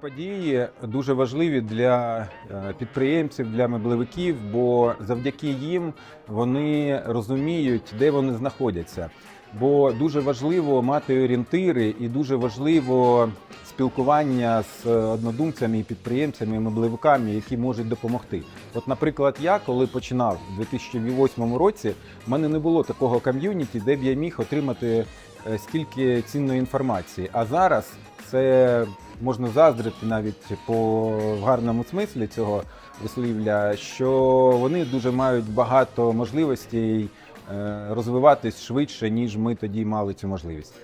події дуже важливі для е, підприємців, для меблевиків, бо завдяки їм вони розуміють, де вони знаходяться. Бо дуже важливо мати орієнтири і дуже важливо спілкування з однодумцями і підприємцями, і меблевиками, які можуть допомогти. От, наприклад, я коли починав у 2008 році, в мене не було такого ком'юніті, де б я міг отримати е, стільки цінної інформації. А зараз це можна заздрити навіть по гарному смислі цього вислівля, що вони дуже мають багато можливостей е, розвиватись швидше, ніж ми тоді мали цю можливість.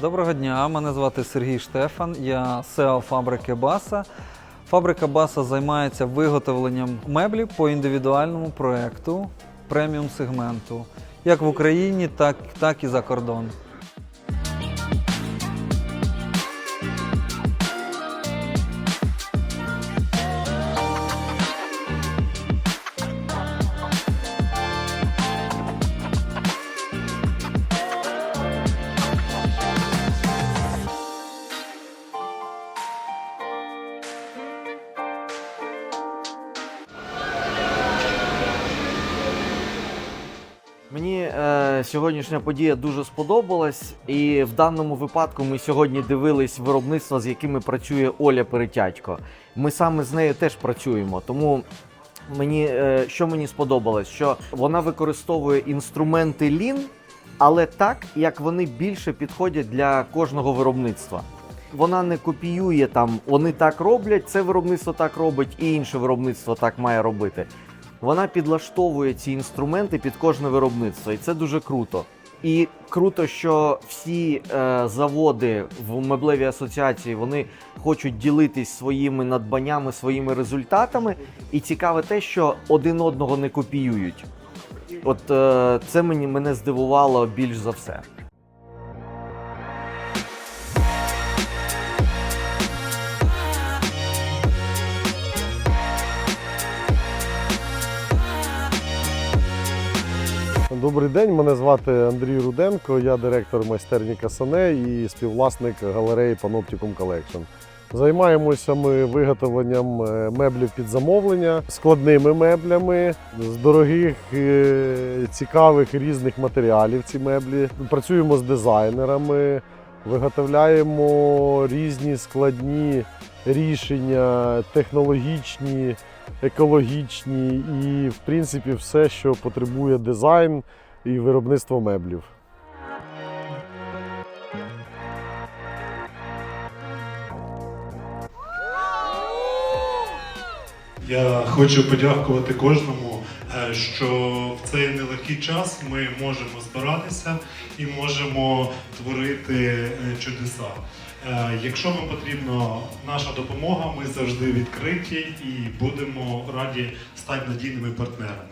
Доброго дня, мене звати Сергій Штефан, я SEO фабрики Баса. Фабрика Баса займається виготовленням меблів по індивідуальному проекту преміум сегменту, як в Україні, так, так і за кордон. Сьогоднішня подія дуже сподобалась, і в даному випадку ми сьогодні дивились виробництво, з якими працює Оля Перетятько. Ми саме з нею теж працюємо. Тому мені е, що мені сподобалось, що вона використовує інструменти Lean, але так, як вони більше підходять для кожного виробництва. Вона не копіює там, вони так роблять, це виробництво так робить, і інше виробництво так має робити. Вона підлаштовує ці інструменти під кожне виробництво, і це дуже круто. І круто, що всі е, заводи в меблевій асоціації вони хочуть ділитись своїми надбаннями, своїми результатами. І цікаве те, що один одного не копіюють. От е, це мені мене здивувало більш за все. Добрий день, мене звати Андрій Руденко, я директор майстерні Касане і співвласник галереї Panopticum Collection. Займаємося ми виготовленням е, меблів під замовлення, складними меблями, з дорогих, е, цікавих різних матеріалів ці меблі. Працюємо з дизайнерами, виготовляємо різні складні рішення, технологічні, екологічні і, в принципі, все, що потребує дизайн і виробництво меблів. Я хочу подякувати кожному, що в цей нелегкий час ми можемо збиратися і можемо творити е, чудеса. Е, Якщо вам потрібна наша допомога, ми завжди відкриті і будемо раді стати надійними партнерами.